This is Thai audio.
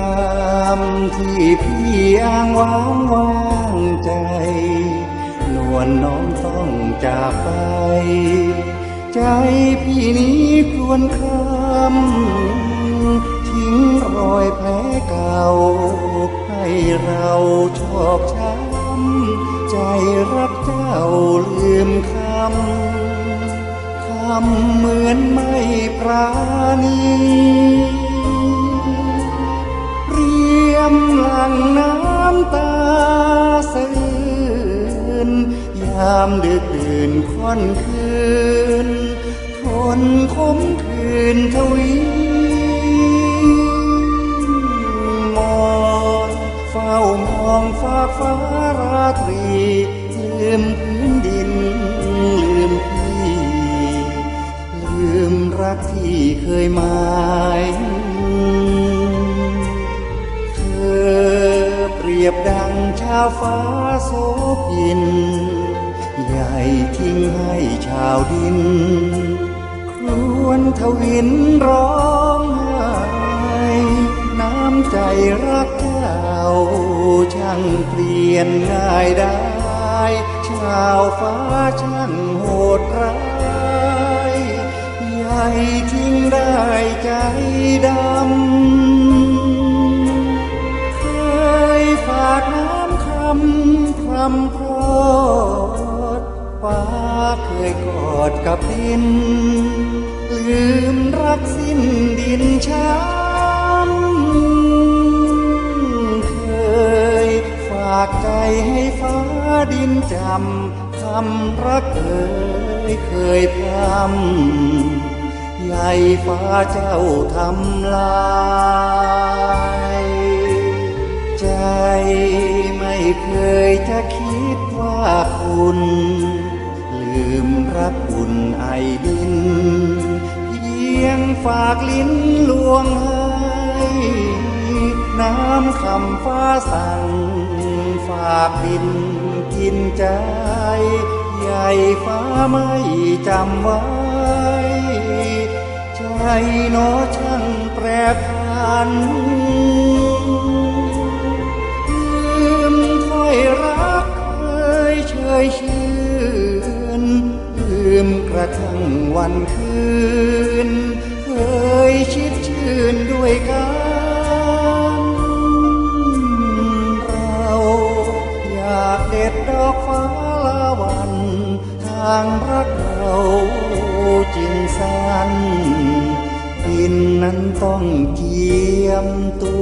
ามที่พี่อ้างว้างว่างใจ นวลน้องต้องจากไป ใจพี่นี้ควญคำทิ้งรอยแผลเก่า ให้เราชอกช้ำใจรักเจ้าลืมคำทำเหมือนไม่ปราณีามดึกดื่นค่อนคืน ทนคมคืนทวีมองเฝ้ามองฟ้าฟ้าราตรีลืมพื้นดิน ลืมพี่ ลืมรักที่เคยหมายเธอเปรียบดังชาวฟ้าโสพิน ใหญ่ทิ้งให้ชาวดิน ครวนทวินร้องไห้น้ำใจรักเจ้าช่างเปลี่ยนง่ายได้ ชาวฟ้าช่างโหดร้ายใหญ่ทิ้งได้ใจดำเคยฝากน้ำคำคำพรอ ฟ้าเคยกอดกับดิน ลืมรักสิ้นดินช้ำเคยฝากใจให้ฟ้าดินจำคำรักเคยเคยพรำใหญ่ฟ้าเจ้าทำลายใจไม่เคยจะคิดว่าคุณ รักคุณไอดิน เพียงฝากลิ้นลวงให้น้ำคำฟ้าสั่ง ฝากดินกินใจ ใหญ่ฟ้าไม่จำไว้ใจหนอช่างแปรผัน ระทั่งวันคืน เคยชิดชื่นด้วยกันเราอยากเด็ดดอกฟ้าละวันทางรักเราจึงสั้นดินนั้นต้องเจียมตัว